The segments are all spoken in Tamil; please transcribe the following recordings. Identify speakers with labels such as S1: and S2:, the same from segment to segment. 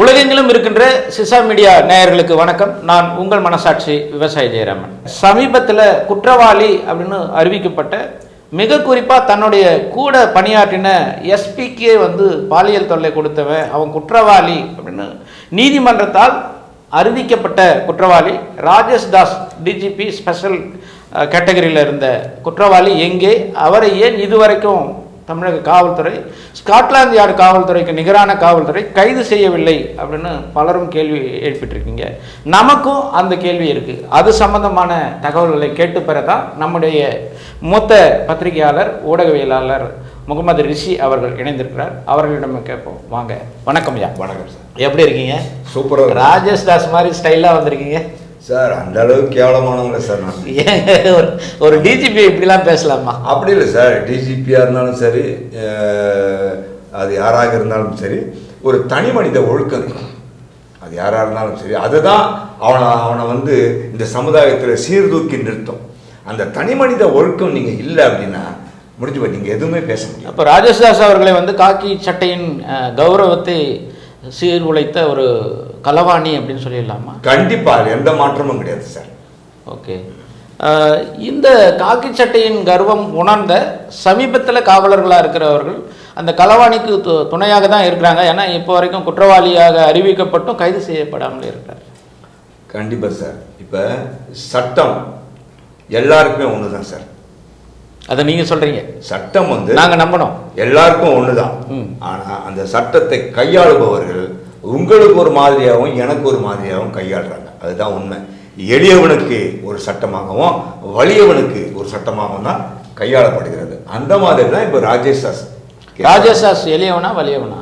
S1: உலகெங்கிலும் இருக்கின்ற சிசா மீடியா நேயர்களுக்கு வணக்கம். நான் உங்கள் மனசாட்சி விவசாய ஜெயராமன். சமீபத்தில் குற்றவாளி அப்படின்னு அறிவிக்கப்பட்ட மிக குறிப்பாக தன்னுடைய கூட பணியாற்றின எஸ்பிக்கே வந்து பாலியல் தொல்லை கொடுத்தவன் அவன் குற்றவாளி அப்படின்னு நீதிமன்றத்தால் அறிவிக்கப்பட்ட குற்றவாளி ராஜேஷ் தாஸ் டிஜிபி ஸ்பெஷல் கேட்டகரியில் இருந்த குற்றவாளி எங்கே? அவரை ஏன் இதுவரைக்கும் தமிழக காவல்துறை ஸ்காட்லாந்து யார்டு காவல்துறைக்கு நிகரான காவல்துறை கைது செய்யவில்லை அப்படின்னு பலரும் கேள்வி எழுப்பிட்டிருக்கீங்க. நமக்கும் அந்த கேள்வி இருக்குது அது சம்பந்தமான தகவல்களை கேட்டு பெற தான் நம்முடைய மூத்த பத்திரிகையாளர் ஊடகவியலாளர் முகமது ரிஷி அவர்கள் இணைந்திருக்கிறார். அவர்களிடம் கேட்போம். வாங்க. வணக்கம் ஐயா.
S2: வணக்கம் சார்.
S1: எப்படி இருக்கீங்க?
S2: சூப்பராக
S1: ராஜேஷ் தாஸ் மாதிரி ஸ்டைலாக வந்திருக்கீங்க.
S2: சார் அந்த அளவுக்கு கேவலமானவங்கள சார் நான்.
S1: ஒரு ஒரு டிஜிபி இப்படிலாம் பேசலாமா?
S2: அப்படி இல்லை சார். டிஜிபியாக இருந்தாலும் சரி அது யாராக இருந்தாலும் சரி ஒரு தனி மனித ஒழுக்கம். அது யாராக இருந்தாலும் சரி அதுதான் அவனை அவனை வந்து இந்த சமுதாயத்தில் சீர்தூக்கி நிறுத்தும். அந்த தனி மனித ஒழுக்கம் நீங்கள் இல்லை அப்படின்னா முடிஞ்சு நீங்கள் எதுவுமே பேச முடியாது.
S1: அப்போ ராஜேஷ்தாஸ் அவர்களை வந்து காக்கி சட்டையின் கௌரவத்தை சீர்குலைத்த ஒரு களவாணி அப்படின்னு சொல்லிடலாமா?
S2: கண்டிப்பாக எந்த மாற்றமும் கிடையாது சார்
S1: ஓகே. இந்த காக்கி சட்டையின் கர்வம் உணர்ந்த சமீபத்தில் காவலர்களாக இருக்கிறவர்கள் அந்த களவாணிக்கு து- துணையாக தான் இருக்கிறாங்க. ஏன்னா இப்போ வரைக்கும் குற்றவாளியாக அறிவிக்கப்பட்டும் கைது செய்யப்படாமல் இருக்கிறார்
S2: கண்டிப்பாக சார் இப்போ சட்டம் எல்லாருக்குமே ஒன்று தான் சார்
S1: அதை நீங்கள் சொல்கிறீங்க
S2: சட்டம் வந்து
S1: நாங்கள் நம்பணும்.
S2: எல்லாருக்கும் ஒண்ணுதான்.
S1: ம்.
S2: ஆனா அந்த சட்டத்தை கையாளுபவர்கள் உங்களுக்கு ஒரு மாதிரியாகவும் எனக்கு ஒரு மாதிரியாகவும் கையாளுறாங்க. அதுதான் உண்மை. எளியவனுக்கு ஒரு சட்டமாகவும் வலியவனுக்கு ஒரு சட்டமாகவும் தான் கையாளப்படுகிறது. அந்த மாதிரி தான் இப்போ ராஜேஷ் தாஸ்
S1: ராஜேஷ்தாஸ் எளியவனா வலியவனா?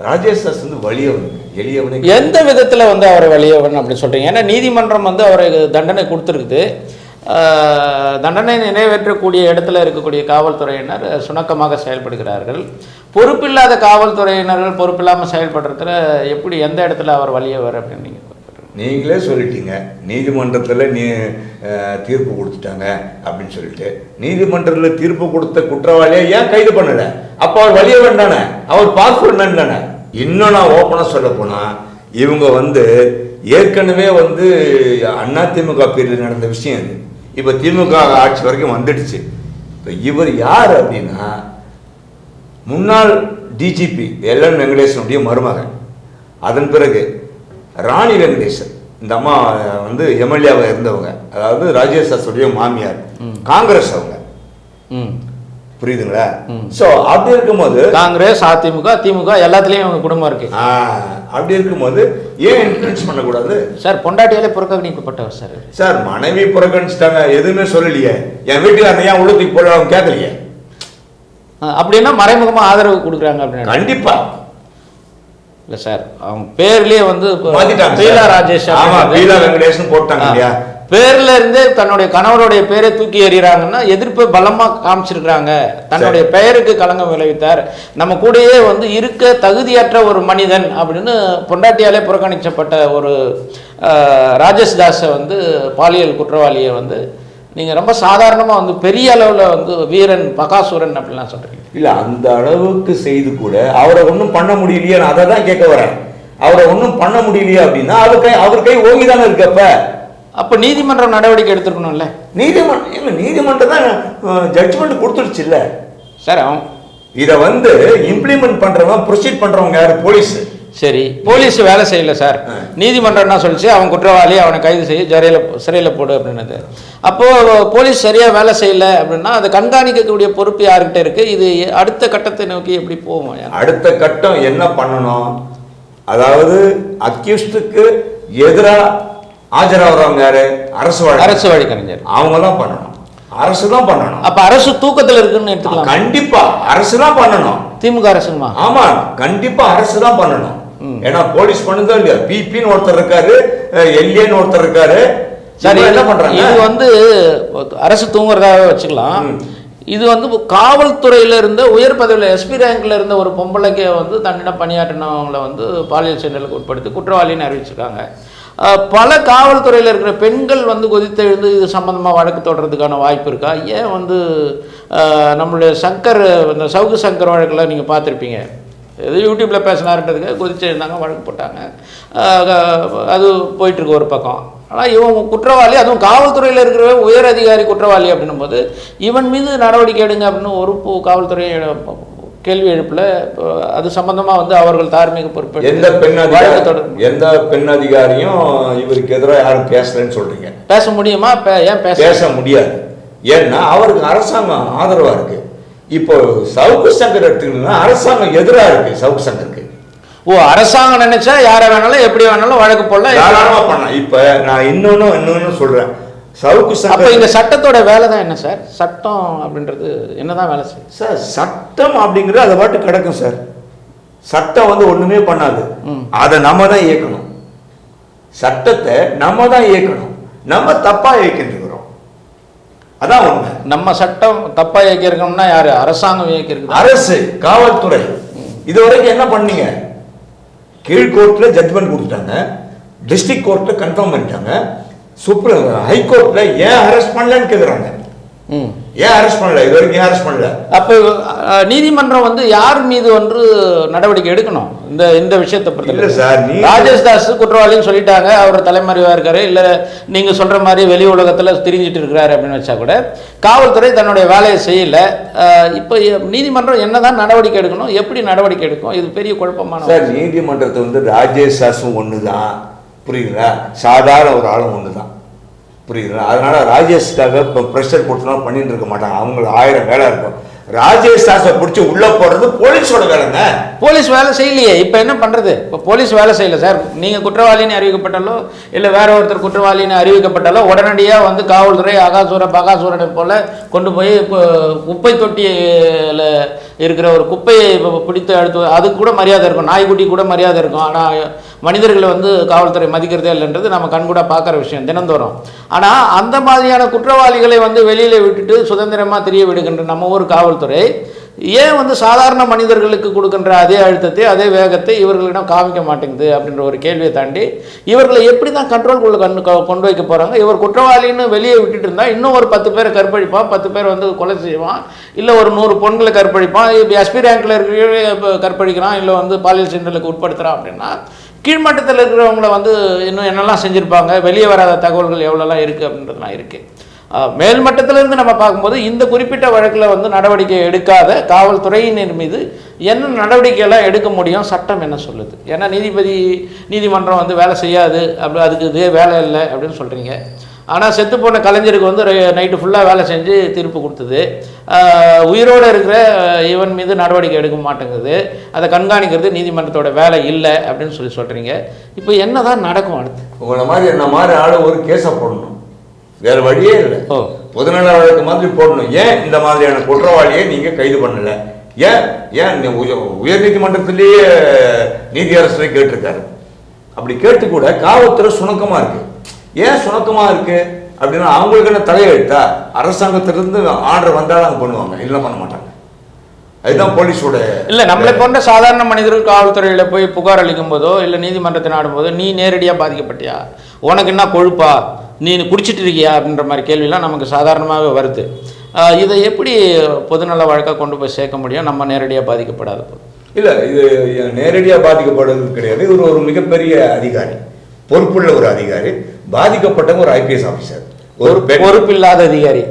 S2: ராஜேஷ் தாஸ் வந்து வலியவன். எளியவனுக்கு
S1: எந்த விதத்தில் வந்து அவரை வலியவன் அப்படி சொல்கிறீங்க ஏன்னா நீதிமன்றம் வந்து அவருக்கு தண்டனை கொடுத்துருக்குது. தண்டனை நிறைவேற்றக்கூடிய இடத்துல இருக்கக்கூடிய காவல்துறையினர் சுணக்கமாக செயல்படுகிறார்கள். பொறுப்பில்லாத காவல்துறையினர்கள் பொறுப்பில்லாமல் செயல்படுறதுல எப்படி எந்த இடத்துல அவர் வலியவர் அப்படின்னு நீங்கள்
S2: நீங்களே சொல்லிட்டீங்க. நீதிமன்றத்தில் நீ தீர்ப்பு கொடுத்துட்டாங்க அப்படின்னு சொல்லிட்டு. நீதிமன்றத்தில் தீர்ப்பு கொடுத்த குற்றவாளியை ஏன் கைது பண்ணலை? அப்போ அவர் வழிய வேண்டானே அவர் பாஸ்போர்ட் தானே? இன்னும் நான் ஓப்பனாக சொல்ல போனால் இவங்க வந்து ஏற்கனவே வந்து அதிமுக பீரியட் நடந்த விஷயம் அது இப்போ திமுக ஆட்சி வரைக்கும் வந்துடுச்சு. இப்போ இவர் யார் அப்படின்னா முன்னாள் டிஜிபி எல்என் வெங்கடேசனுடைய மருமகன். அதன் பிறகு ராணி வெங்கடேசன். இந்த அம்மா வந்து எம்எல்ஏவாக இருந்தவங்க. அதாவது ராஜேஷ் தாஸுடைய மாமியார். காங்கிரஸ் அவங்க. புரியுதுங்களா. ஸோ அப்படி இருக்கும்போது
S1: காங்கிரஸ் அதிமுக திமுக எல்லாத்துலேயும் அவங்க குடும்பம் இருக்கு
S2: ஆ, அப்படி இருக்கும்போது ஏன் இன்ஃப்ளூயன்ஸ் பண்ணக்கூடாது
S1: சார் பொண்டாட்டியாலே புறக்கணிக்கப்பட்டவர் சார்.
S2: சார் மனைவி புறக்கணிச்சிட்டாங்க எதுவுமே சொல்லலையே என் வீட்டுக்காரன் ஏன் உள்ளத்துக்கு போட அவங்க கேட்கலையே
S1: அப்படின்னா மறைமுகமாக ஆதரவு கொடுக்குறாங்க அப்படின்னு
S2: கண்டிப்பா
S1: இல்லை சார் அவங்க பேர்லயே வந்து பீலா. ராஜேஷ்
S2: ஆமா
S1: அப்படின்றது-
S2: பீலா வெங்கடேசன் போட்டாங்க. இல்லையா
S1: பேர்ல இருந்தே தன்னுடைய கணவருடைய பேரை தூக்கி எறிகிறாங்கன்னா எதிர்ப்பு பலமா காமிச்சிருக்கிறாங்க. தன்னுடைய பெயருக்கு களங்கம் விளைவித்தார். நம்ம கூடயே வந்து இருக்க தகுதியற்ற ஒரு மனிதன் அப்படின்னு பொண்டாட்டியாலே புறக்கணிக்கப்பட்ட ஒரு ராஜேஷ் தாஸை வந்து பாலியல் குற்றவாளியை வந்து நீங்க ரொம்ப சாதாரணமா வந்து பெரிய அளவுல வந்து வீரன் பகாசுரன் அப்படிலாம் சொல்றீங்க.
S2: இல்ல அந்த அளவுக்கு செய்து கூட அவரை ஒன்றும் பண்ண முடியலையே நான் அதை தான் கேட்க வரேன். அவரை ஒன்றும் பண்ண முடியலையே அப்படின்னா அவர் கை அவர் கை ஓங்கி தானே இருக்கப்ப
S1: அப்ப நீதிமன்றம் நடவடிக்கை எடுத்துருக்கணும்ல?
S2: நீதிமன்றம் இல்ல நீதிமன்றம் தான் ஜட்ஜ்மெண்ட் கொடுத்துருச்சு இல்ல.
S1: சார் அவன்
S2: இதை வந்து இம்ப்ளிமெண்ட் பண்றவங்க ப்ரொசீட் பண்றவங்க யாரு? போலீஸ்.
S1: சரி போலீஸ் வேலை செய்யல சார். நீதிமன்றம் என்ன சொல்லிச்சு? அவன் குற்றவாளி அவனை கைது செய்ய ஜரையில சிறையில் போடு அப்படின்னது. அப்போ போலீஸ் சரியா வேலை செய்யல அப்படின்னா அதை கண்காணிக்கக்கூடிய பொறுப்பு யாருக்கிட்ட இருக்கு? இது அடுத்த கட்டத்தை நோக்கி எப்படி போவோம்
S2: அடுத்த கட்டம் என்ன பண்ணணும்? அதாவது அக்யூஸ்டுக்கு எதிரா ஆஜராகிறவங்க யாரு? அரசு
S1: அரசு வழக்கறிஞர்.
S2: அவங்க தான் பண்ணணும். அரசு தான் பண்ணணும்.
S1: அப்ப அரசு தூக்கத்துல இருக்குன்னு எடுத்துக்கலாம்.
S2: கண்டிப்பா அரசு தான் பண்ணணும்.
S1: திமுக அரசுமா?
S2: ஆமா கண்டிப்பா அரசு தான் பண்ணணும். ஏன்னா போலீஸ் பண்ணுதோ இல்லையா? பிபின்னு ஒருத்தர் இருக்காரு எல்ஏன்னு ஒருத்தர் இருக்காரு.
S1: சரி
S2: என்ன பண்றாங்க?
S1: இது வந்து அரசு தூங்குறதாவே வச்சுக்கலாம். இது வந்து காவல்துறையில இருந்த உயர் பதவியில் எஸ்பி ரேங்க்ல இருந்த ஒரு பொம்பளைக்கு வந்து தன்னிடம் பணியாற்றினவங்கள வந்து பாலியல் சீண்டலுக்கு உட்படுத்தி குற்றவாளின்னு அறிவிச்சிருக்காங்க. பல காவல்துறையில் இருக்கிற பெண்கள் வந்து கொதித்தெழுந்து இது சம்மந்தமாக வழக்கு தொடர்றதுக்கான வாய்ப்பு இருக்கா? ஏன் வந்து நம்மளுடைய சங்கர் இந்த சவுக்கு சங்கர் வழக்கில் நீங்கள் பார்த்துருப்பீங்க. இது யூடியூப்பில் பேசினாருன்றதுக்கு கொதிச்சு எழுந்தாங்க வழக்கு போட்டாங்க. அது போயிட்டுருக்கு ஒரு பக்கம். ஆனால் இவன் குற்றவாளி அதுவும் காவல்துறையில் இருக்கிற உயர் அதிகாரி குற்றவாளி அப்படின்னும் போது இவன் மீது நடவடிக்கை எடுங்க அப்படின்னு ஒரு காவல்துறையை காவல்துறை கேள்வி எழுப்பில் அது சம்பந்தமாக வந்து அவர்கள் தார்மீக பொறுப்பு
S2: எந்த பெண் அதிகாரி எந்த பெண் அதிகாரியும் இவருக்கு எதிராக யாரும் பேசலன்னு சொல்றீங்க.
S1: பேச முடியுமா? ஏன் பேச
S2: பேச முடியாது. ஏன்னா அவருக்கு அரசாங்கம் ஆதரவா இருக்கு. இப்போ சவுக்கு சங்கர் எடுத்துக்கிட்டீங்கன்னா அரசாங்கம் எதிரா இருக்கு சவுக்கு சங்கருக்கு.
S1: ஓ அரசாங்கம் நினைச்சா யாரை வேணாலும் எப்படி வேணாலும் வழக்கு போடலாம்
S2: தாராளமா பண்ணலாம். இப்ப நான் இன்னொன்னு இன்னொன்னு சொல்றேன். சவுக்கு
S1: அப்ப இந்த சட்டத்தோட வேலை தான் என்ன சார்? சட்டம் அப்படின்றது என்னதான் வேலை செய்யும்
S2: சார் சட்டம் அப்படிங்கிறது அதை பாட்டு கிடக்கும் சார். சட்டம் வந்து ஒண்ணுமே பண்ணாது. அதை நம்ம தான் இயக்கணும். சட்டத்தை நம்ம தான் இயக்கணும். நம்ம தப்பா இயக்கிட்டு இருக்கிறோம் அதான் உண்மை.
S1: நம்ம சட்டம் தப்பா இயக்கியிருக்கோம்னா யாரு? அரசாங்கம் இயக்கியிருக்கு
S2: அரசு காவல்துறை. இது வரைக்கும் என்ன பண்ணீங்க? கீழ்கோர்ட்ல ஜட்மெண்ட் கொடுத்துட்டாங்க. டிஸ்ட்ரிக்ட் கோர்ட்ல கன்ஃபார்ம் பண்ணிட்டாங்க. சுப்ரீம் ஹைகோர்ட்ல ஏன் அரெஸ்ட் பண்ணலன்னு கேக்குறாங்க. ஏன் அரெஸ்ட் பண்ணல? இது வரைக்கும் ஏன் அரெஸ்ட் பண்ணல?
S1: அப்ப நீதிமன்றம் வந்து யார் மீது வந்து நடவடிக்கை எடுக்கணும்? இந்த இந்த விஷயத்தை
S2: இல்ல
S1: பொறுத்த
S2: சார் நீ
S1: ராஜேஷ் தாஸ் குற்றவாளின்னு சொல்லிட்டாங்க. அவர் தலைமறைவா இருக்காரு. இல்ல நீங்க சொல்ற மாதிரி வெளி உலகத்துல திரிஞ்சிட்டு இருக்கிறாரு அப்படின்னு வச்சா கூட காவல்துறை தன்னுடைய வேலையை செய்யல. இப்ப நீதிமன்றம் என்னதான் நடவடிக்கை எடுக்கணும்? எப்படி நடவடிக்கை எடுக்கும்? இது பெரிய குழப்பமான
S2: சார் நீதிமன்றத்தை வந்து ராஜேஷ் சாஸும் ஒன்று தான் புரியுங்களா சாதாரண ஒரு ஆளும் ஒன்று தான் புரியுதுங்களா? அதனால் ராஜேஷ்காக இப்போ ப்ரெஷர் கொடுத்தனால பண்ணிட்டு இருக்க மாட்டாங்க. அவங்களுக்கு ஆயிரம் வேலை இருக்கும். ராஜேஷ் தாஸை பிடிச்சி உள்ள போடுறது போலீஸோட வேலைங்க.
S1: போலீஸ் வேலை செய்யலையே. இப்போ என்ன பண்ணுறது இப்போ போலீஸ் வேலை செய்யல சார். நீங்கள் குற்றவாளின்னு அறிவிக்கப்பட்டாலோ இல்லை வேற ஒருத்தர் குற்றவாளின்னு அறிவிக்கப்பட்டாலோ உடனடியாக வந்து காவல்துறை அகாசூர பகாசூரனை போல கொண்டு போய் இப்போ குப்பை தொட்டியில் இருக்கிற ஒரு குப்பையை இப்போ பிடித்து அடுத்து அதுக்கு கூட மரியாதை இருக்கும். நாய்க்குட்டி கூட மரியாதை இருக்கும். ஆனால் மனிதர்களை வந்து காவல்துறை மதிக்கிறதே இல்லைன்றது நம்ம கண்கூட பார்க்குற விஷயம் தினந்தோறும். ஆனால் அந்த மாதிரியான குற்றவாளிகளை வந்து வெளியில் விட்டுட்டு சுதந்திரமாக தெரிய விடுகின்ற நம்ம ஊர் காவல்துறை ஏன் வந்து சாதாரண மனிதர்களுக்கு கொடுக்கின்ற அதே அழுத்தத்தை அதே வேகத்தை இவர்களிடம் காமிக்க மாட்டேங்குது அப்படின்ற ஒரு கேள்வியை தாண்டி இவர்களை எப்படி தான் கண்ட்ரோல்குள்ள கண்டு கொண்டு வைக்க போகிறாங்க இவர் குற்றவாளின்னு வெளியே விட்டுட்டு இருந்தால் இன்னும் ஒரு பத்து பேரை கற்பழிப்பான் பத்து பேர் வந்து கொலை செய்வான் இல்லை ஒரு நூறு பொண்களை கற்பழிப்பான் இப்போ எஸ்பி ரேங்கில் இருக்கிற கற்பழிக்கிறான் இல்லை வந்து பாலியல் சிண்டலுக்கு உட்படுத்துகிறான் அப்படின்னா கீழ்மட்டத்தில் இருக்கிறவங்கள வந்து இன்னும் என்னெல்லாம் செஞ்சுருப்பாங்க? வெளியே வராத தகவல்கள் எவ்வளோலாம் இருக்குது அப்படின்றதுலாம் இருக்குது மேல்மட்டத்திலேருந்து நம்ம பார்க்கும்போது இந்த குறிப்பிட்ட வழக்கில் வந்து நடவடிக்கை எடுக்காத காவல்துறையினர் மீது என்ன நடவடிக்கையெல்லாம் எடுக்க முடியும்? சட்டம் என்ன சொல்லுது? ஏன்னா நீதிபதி நீதிமன்றம் வந்து வேலை செய்யாது அப்படி அதுக்கு இதே வேலை இல்லை அப்படின்னு சொல்கிறீங்க ஆனால் செத்து போன கலைஞருக்கு வந்து நைட்டு ஃபுல்லாக வேலை செஞ்சு தீர்ப்பு கொடுத்தது. உயிரோடு இருக்கிற இவன் மீது நடவடிக்கை எடுக்க மாட்டேங்குது. அதை கண்காணிக்கிறது நீதிமன்றத்தோட வேலை இல்லை அப்படின்னு சொல்லி சொல்கிறீங்க இப்போ என்ன தான் நடக்கும் அடுத்து?
S2: உங்களை மாதிரி என்ன மாதிரி ஆளு ஒரு கேஸை போடணும். வேற வழியே இல்லை.
S1: ஓ.
S2: பொதுநல வழக்கு மாதிரி போடணும். ஏன் இந்த மாதிரியான குற்றவாளியை நீங்க கைது பண்ணல? ஏன் ஏன் உயர் நீதிமன்றத்திலேயே நீதியரசரை கேட்டிருக்காரு? அப்படி கேட்டு கூட காவல்துறை சுணக்கமா இருக்கு. ஏன் சுணக்கமா இருக்கு? அப்படின்னா அவங்களுக்கு என்ன தலையெழுத்தா? அரசாங்கத்திலிருந்து ஆர்டர் வந்தாலும் அவங்க பண்ணுவாங்க. இல்லை பண்ண மாட்டாங்க. அதுதான் போலீஸோட
S1: இல்ல நம்மளை போன்ற சாதாரண மனிதர்கள் காவல்துறையில போய் புகார் அளிக்கும் போதோ இல்ல நீதிமன்றத்தை நாடும் போதோ நீ நேரடியா பாதிக்கப்பட்டியா? உனக்கு என்ன கொழுப்பா? நீ குடிச்சிட்டு இருக்கியா? அப்படின்ற மாதிரி கேள்விலாம் நமக்கு சாதாரணமாகவே வருது. இதை எப்படி பொதுநல வழக்காக கொண்டு போய் சேர்க்க முடியும்? நம்ம நேரடியாக பாதிக்கப்படாத போது.
S2: இல்ல இது நேரடியா பாதிக்கப்படுறது கிடையாது. இவர் ஒரு மிகப்பெரிய அதிகாரி. பொறுப்புள்ள ஒரு அதிகாரி. பாதிக்கப்பட்டவங்க ஒரு ஐபிஎஸ் ஆபீசர் ஒரு
S1: பொறுப்பில்லாத அதிகாரி.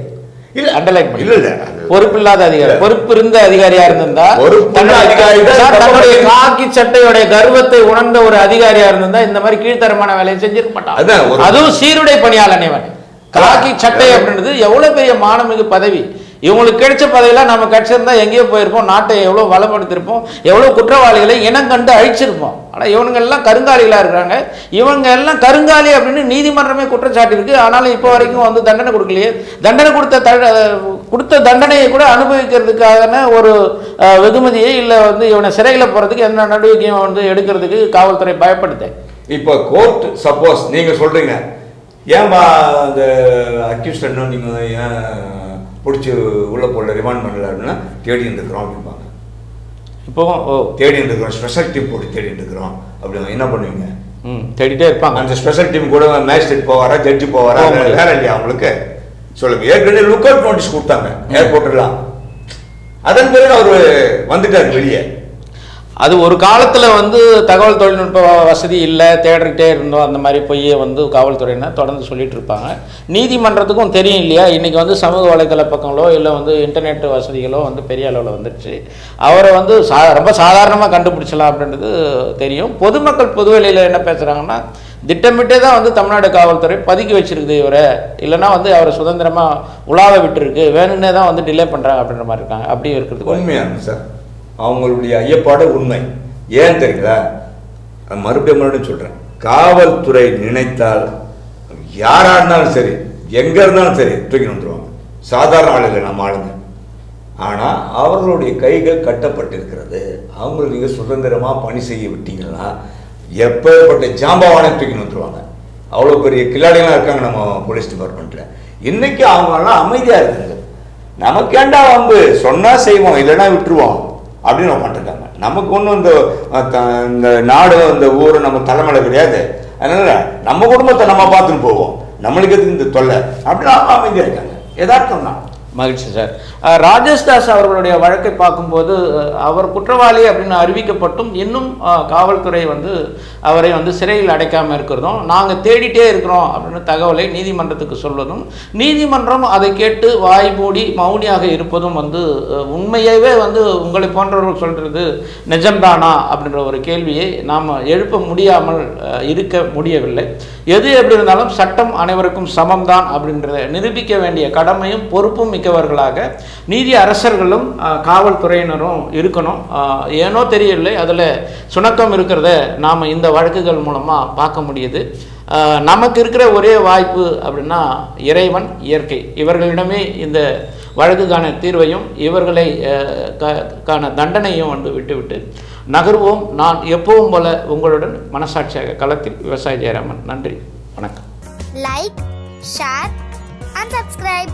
S2: இல்ல
S1: அண்டர்லைன்
S2: இல்ல இல்ல
S1: பொறுப்பில்லாத அதிகாரி. பொறுப்பு இருந்த அதிகாரியா இருந்திருந்தா தன்னுடைய- காக்கி சட்டையோட கர்வத்தை உணர்ந்த ஒரு அதிகாரியா இருந்திருந்தா இந்த மாதிரி கீழ்த்தரமான வேலையை செஞ்சிருக்க மாட்டான். அதுவும் சீருடை பணியாளன் காக்கி சட்டை அப்படின்றது எவ்வளவு பெரிய மானமிகு பதவி. இவங்களுக்கு கிடைச்ச பதவியெல்லாம் நம்ம கிடைச்சிருந்தா எங்கேயோ போயிருப்போம் நாட்டை எவ்வளோ வளப்படுத்திருப்போம் எவ்வளோ குற்றவாளிகளை இனம் கண்டு அழிச்சிருப்போம். ஆனால் இவங்க எல்லாம் கருங்காலிகளாக இருக்கிறாங்க. இவங்க எல்லாம் கருங்காலி அப்படின்னு நீதிமன்றமே குற்றச்சாட்டு இருக்கு ஆனாலும் இப்போ வரைக்கும் வந்து தண்டனை கொடுக்கலையே. தண்டனை கொடுத்த த கொடுத்த தண்டனையை கூட அனுபவிக்கிறதுக்கான ஒரு வெகுமதியை இல்லை வந்து இவனை சிறையில் போகிறதுக்கு எந்த நடவடிக்கையும் வந்து எடுக்கிறதுக்கு காவல்துறை பயப்படுது.
S2: இப்போ கோர்ட் சப்போஸ் நீங்கள் சொல்கிறீங்க ஏன்பா அந்த அக்யூஸ்ட் இன்னும் ஏன் பிடிச்சி உள்ள போடல ரிமாண்ட் பண்ணல அப்படின்னா தேடிட்டு இருக்கிறோம் அப்படிம்பாங்க.
S1: இப்போ ஓ.
S2: தேடிட்டு இருக்கிறோம் ஸ்பெஷல் டீம் போட்டு தேடிட்டு இருக்கிறோம் அப்படிங்க என்ன பண்ணுவீங்க?
S1: ம் தேடிட்டே இருப்பாங்க.
S2: அந்த ஸ்பெஷல் டீம் கூட மேஜிஸ்ட்ரேட் போவாரா ஜட்ஜி போவாரா. வேற இல்லையா அவங்களுக்கு? சொல்லுங்க. ஏற்கனவே லுக் அவுட் நோட்டீஸ் கொடுத்தாங்க ஏர்போர்ட்லாம் அதன் பிறகு அவர் வந்துட்டார் வெளியே.
S1: அது ஒரு காலத்தில் வந்து தகவல் தொழில்நுட்ப வசதி இல்லை தேடிக்கிட்டே இருந்தோம். அந்த மாதிரி பொய்யை வந்து காவல்துறையினர் தொடர்ந்து சொல்லிட்டு இருப்பாங்க. நீதிமன்றத்துக்கும் தெரியும் இல்லையா? இன்றைக்கி வந்து சமூக வலைதள பக்கங்களோ இல்லை வந்து இன்டர்நெட் வசதிகளோ வந்து பெரிய அளவில் வந்துடுச்சு அவரை வந்து சா ரொம்ப சாதாரணமாக கண்டுபிடிச்சலாம் அப்படின்றது தெரியும். பொதுமக்கள் பொதுவெளியில் என்ன பேசுகிறாங்கன்னா திட்டமிட்டே தான் வந்து தமிழ்நாடு காவல்துறை பதுக்கி வச்சிருக்குது இவரை. இல்லைன்னா வந்து அவரை சுதந்திரமாக உலாவ விட்டுருக்கு. வேணும்னே தான் வந்து டிலே பண்ணுறாங்க அப்படின்ற மாதிரி இருக்காங்க. அப்படியும் இருக்கிறதுக்கு
S2: உண்மையான சார்? அவங்களுடைய ஐயப்பாடு உண்மை. ஏன் தெரியுங்களா மறுபடியும் மறுபடியும் சொல்கிறேன் காவல்துறை நினைத்தால் யாராக இருந்தாலும் சரி எங்கே இருந்தாலும் சரி தூக்கி வந்துருவாங்க. சாதாரண ஆளுங்க நம்ம ஆளுங்க. ஆனால் அவர்களுடைய கைகள் கட்டப்பட்டிருக்கிறது. அவங்களை நீங்கள் சுதந்திரமாக பணி செய்ய விட்டீங்கன்னா எப்பேற்பட்ட ஜாம்பவானை தூக்கி வந்துருவாங்க. அவ்வளோ பெரிய கில்லாடிகளாம் இருக்காங்க நம்ம போலீஸ் டிபார்ட்மெண்ட்டில் இன்னைக்கு அவங்கெல்லாம் அமைதியாக இருக்குங்க. நமக்கேண்டா வந்து சொன்னால் செய்வோம் இல்லைன்னா விட்டுருவோம். அப்படின்னு உட்காந்துருக்காங்க நமக்கு ஒன்றும் இந்த இந்த நாடு இந்த ஊர் நம்ம தலைமையில கிடையாது. அதனால நம்ம குடும்பத்தை நம்ம பார்த்துன்னு போவோம். நம்மளுக்கு எதுக்கு இந்த தொல்லை? அப்படின்னு அவங்க அமைதியாக இருக்காங்க. எதார்த்தம் தான்
S1: மகிழ்ச்சி சார். ராஜேஷ்தாஸ் ராஜேஷ் தாஸ் அவர்களுடைய வழக்கை பார்க்கும்போது அவர் குற்றவாளி அப்படின்னு அறிவிக்கப்பட்டும் இன்னும் காவல்துறை வந்து அவரை வந்து சிறையில் அடைக்காமல் இருக்கிறதும் நாங்கள் தேடிட்டே இருக்கிறோம் அப்படின்னு தகவலை நீதிமன்றத்துக்கு சொல்வதும் நீதிமன்றம் அதை கேட்டு வாய் மூடி மௌனியாக இருப்பதும் வந்து உண்மையவே வந்து உங்களை போன்றவர்கள் சொல்கிறது நிஜம்தானா அப்படின்ற ஒரு கேள்வியை நாம் எழுப்ப முடியாமல் இருக்க முடியவில்லை. எது எப்படி இருந்தாலும் சட்டம் அனைவருக்கும் சமம்தான் அப்படின்றத நிரூபிக்க வேண்டிய கடமையும் பொறுப்பும் மிக்கவர்களாக நீதி அரசர்களும் காவல்துறையினரும் இருக்கணும். ஏனோ தெரியவில்லை அதில் சுணக்கம் இருக்கிறத நாம் இந்த வழக்குகள் மூலமாக பார்க்க முடியுது. நமக்கு இருக்கிற ஒரே வாய்ப்பு அப்படின்னா இறைவன் இயற்கை. இவர்களிடமே இந்த வழக்குக்கான தீர்வையும் இவர்களை கான தண்டனையும் வந்து விட்டுவிட்டு நகர்வோம். நான் எப்பவும் போல உங்களுடன் மனசாட்சியாக களத்தில் விவசாய ஜெயராமன். நன்றி. வணக்கம்.
S3: Like share and subscribe